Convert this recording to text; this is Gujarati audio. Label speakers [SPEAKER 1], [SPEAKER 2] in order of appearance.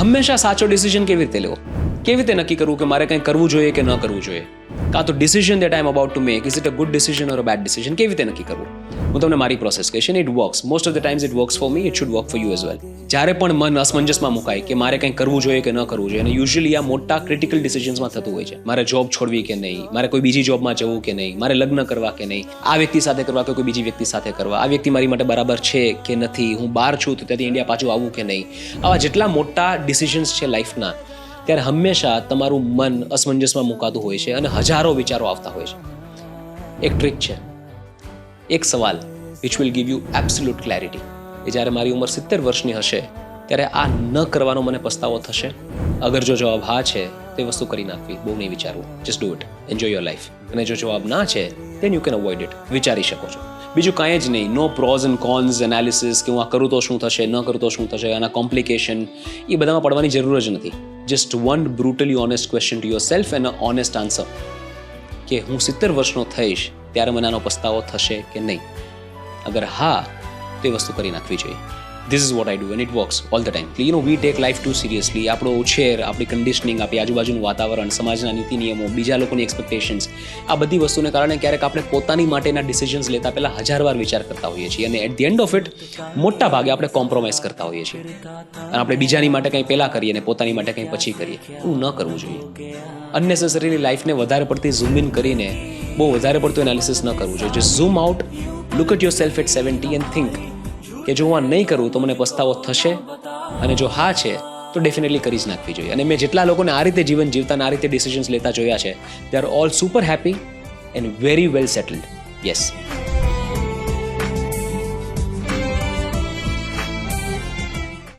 [SPEAKER 1] હંમેશા સાચો ડિસિઝન કેવી રીતે લેવો? કેવી રીતે નક્કી કરવું કે મારે કંઈ કરવું જોઈએ કે ન કરવું જોઈએ? કાં તો decision that I am about to make is it a good decision or a bad decision કેવી રીતે નક્કી કરવું? હું તમને મારી પ્રોસેસ કહીશ. It works most of the times it works for me it should work for you as well જ્યારે પણ મન અસમંજસમાં મુકાય કે મારે કંઈ કરવું જોઈએ કે ન કરવું જોઈએ, અને યુઝ્યુઅલી આ મોટા ક્રિટિકલ ડિસિઝન્સમાં થતું હોય છે. મારે જોબ છોડવી કે નહીં? મારે કોઈ બીજી જોબમાં જવું કે નહીં? મારે લગ્ન કરવા કે નહીં? આ વ્યક્તિ સાથે કરવા કે કોઈ બીજી વ્યક્તિ સાથે કરવા? આ વ્યક્તિ મારી માટે બરાબર છે કે નથી? હું બહાર છું તો ત્યાંથી ઇન્ડિયા પાછું આવવું કે નહીં? આવા જેટલા મોટા ડિસિઝન્સ છે લાઈફના ત્યારે હંમેશા તમારું મન અસમંજસમાં મુકાતું હોય છે અને હજારો વિચારો આવતા હોય છે. એક ટ્રીક છે. એક સવાલ which will give you absolute clarity એ જ્યારે મારી ઉંમર સિત્તેર વર્ષની હશે, ત્યારે આ ન કરવાનો મને પસ્તાવો થશે? અગર જો જવાબ હા છે, તે વસ્તુ કરી નાખવી. બહુ નહીં વિચારવું. Just do it enjoy your life અને જો જવાબ ના છે then you can avoid it વિચારી શકો છો. બીજું કાંઈ જ નહીં. No pros and cons analysis કે હું આ કરું તો શું થશે, ન કરું તો શું થશે, આના કોમ્પ્લિકેશન એ બધામાં પડવાની જરૂર જ નથી. Just one brutally honest question to yourself and honest answer કે હું સિત્તેર વર્ષનો થઈશ, ત્યારે મને આનો પસ્તાવો થશે કે નહીં? અગર હા, તે વસ્તુ કરી નાખવી જોઈએ. This is what I do and it works all the time you know we take life too seriously આપણો ઉછેર, આપણી કન્ડિશનિંગ આપણી આજુબાજુનું વાતાવરણ, સમાજના નીતિ નિયમો, બીજા લોકોની એક્સપેક્ટેશન્સ આ બધી વસ્તુને કારણે ક્યારેક આપણે પોતાની માટેના ડિસિઝન્સ લેતા પહેલા હજાર વાર વિચાર કરતા હોઈએ છીએ. અને at the end of it મોટા ભાગે આપણે કોમ્પ્રોમાઇઝ કરતા હોઈએ છીએ. અને આપણે બીજાની માટે કંઈ પહેલાં કરીએ અને પોતાની માટે કંઈ પછી કરીએ. એવું ન કરવું જોઈએ. અનનેસેસરીલી લાઈફને વધારે પડતી ઝૂમ ઇન કરીને બહુ વધારે પડતું એનાલિસિસ ન કરવું જોઈએ. Just zoom out look at yourself at seventy and think કે જો હું આ નહીં કરું તો મને પસ્તાવો થશે અને જો હા છે, તો ડેફિનેટલી કરી જ નાખવી જોઈએ. અને મેં જેટલા લોકોને આ રીતે જીવન જીવતા આ રીતે ડિસિઝન્સ લેતા જોયા છે they are all super happy and very well settled yes